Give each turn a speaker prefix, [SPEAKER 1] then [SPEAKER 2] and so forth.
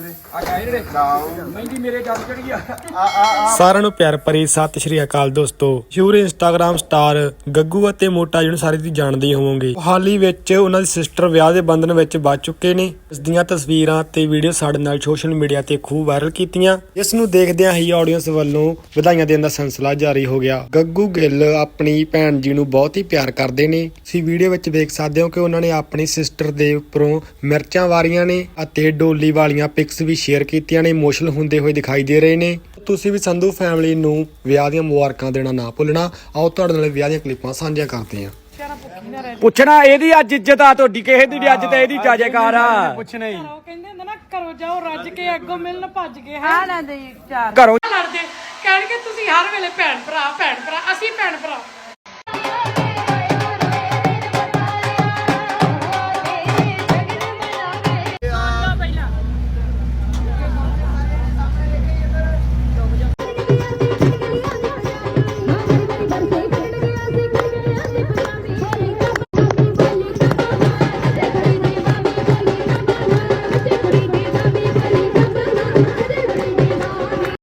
[SPEAKER 1] ਵੀਰੇ।
[SPEAKER 2] ਆ ਗਏ ਜਿਹੜੇ।
[SPEAKER 1] ਲਾਓ
[SPEAKER 2] ਮਹਿੰਦੀ ਮੇਰੇ ਜੱਜ ਚੜ ਗਿਆ
[SPEAKER 1] ਆ। ਆ ਆ
[SPEAKER 3] ਸਾਰਿਆਂ ਨੂੰ ਪਿਆਰ ਭਰੀ ਸਤਿ ਸ਼੍ਰੀ ਅਕਾਲ ਦੋਸਤੋ। ਸ਼ੂਰ ਇੰਸਟਾਗ੍ਰam ਸਟਾਰ ਗੱਗੂ ਅਤੇ ਮੋਟਾ ਜਿਹਨੂੰ ਸਾਰੇ ਤੁਸੀਂ ਜਾਣਦੇ ਹੋਵੋਗੇ। ਹਾਲ ਵਿੱਚ ਉਹਨਾਂ ਦੀ ਸਿਸਟਰ ਵਿਆਹ ਦੇ ਬੰਧਨ ਵਿੱਚ ਵੱਜ ਚੁੱਕੇ ਨੇ। ਇਸ ਦੀਆਂ ਤਸਵੀਰਾਂ ਤੇ ਵੀਡੀਓ ਸਾਡੇ ਨਾਲ ਸੋਸ਼ਲ ਮੀਡੀਆ ਤੇ ਖੂਬ ਵਾਇਰਲ ਕੀਤੀਆਂ। ਇਸ ਨੂੰ ਦੇਖਦਿਆਂ ਹੀ ਆਡੀਅנס ਵੱਲੋਂ ਵਧਾਈਆਂ ਦੇਣ ਦਾ ਸਿਲਸਿਲਾ ਜਾਰੀ ਹੋ ਗਿਆ। ਗੱਗੂ ਗਿੱਲ ਆਪਣੀ ਭੈਣ ਜੀ ਨੂੰ ਬਹੁਤ ਹੀ ਪਿਆਰ ਕਰਦੇ ਨੇ। ਤੁਸੀਂ ਵੀਡੀਓ ਵਿੱਚ ਵੇਖ ਸਕਦੇ ਹੋ ਕਿ ਉਹਨਾਂ ਨੇ ਆਪਣੀ ਸਿਸਟਰ ਦੇ ਉੱਪਰੋਂ ਮਿਰਚਾਂ ਵਾਰੀਆਂ ਨੇ ਅਤੇ ਡੋਲੀ ਵਾਲੀਆਂ ਪਿਕਸ ਵੀ ਸ਼ੇਅਰ ਕੀਤੀਆਂ ਨੇ ਇਮੋਸ਼ਨਲ ਹੁੰਦੇ ਹੋਏ ਦਿਖਾਈ ਦੇ ਰਹੇ ਨੇ। ਤੁਸੀਂ ਵੀ ਸੰਧੂ ਫੈਮਿਲੀ ਨੂੰ ਵਿਆਹ ਦੀਆਂ ਮੁਬਾਰਕਾਂ ਦੇਣਾ ਨਾ ਭੁੱਲਣਾ। ਆਓ ਤੁਹਾਡੇ ਨਾਲ ਵਿਆਹ ਦੀਆਂ ਕਲਿੱਪਾਂ ਸਾਂਝੀਆਂ ਕਰਦੇ ਹਾਂ।
[SPEAKER 2] ਪੁੱਛਣਾ ਇਹਦੀ ਅੱਜ ਇੱਜ਼ਤ ਆ ਤੁਹਾਡੀ ਕਿਸੇ ਦੀ ਅੱਜ ਤੇ ਇਹਦੀ ਜਾਜੇਕਾਰ ਆ।
[SPEAKER 3] ਪੁੱਛਣਾ ਹੀ।
[SPEAKER 4] ਉਹ ਕਹਿੰਦੇ ਹੁੰਦੇ ਨਾ ਘਰੋਂ ਜਾਓ ਰੱਜ ਕੇ ਅੱਗੋਂ ਮਿਲਣ ਭੱਜ ਕੇ ਹੈ
[SPEAKER 5] ਨਾ ਦੇ ਚਾਰ।
[SPEAKER 2] ਘਰੋਂ
[SPEAKER 4] ਲੜਦੇ। ਕਹਿਣਗੇ ਤੁਸੀਂ ਹਰ ਵੇਲੇ ਭੈਣ ਭਰਾ ਭੈਣ ਭਰਾ ਅਸੀਂ ਭੈਣ ਭਰਾ। Thank you.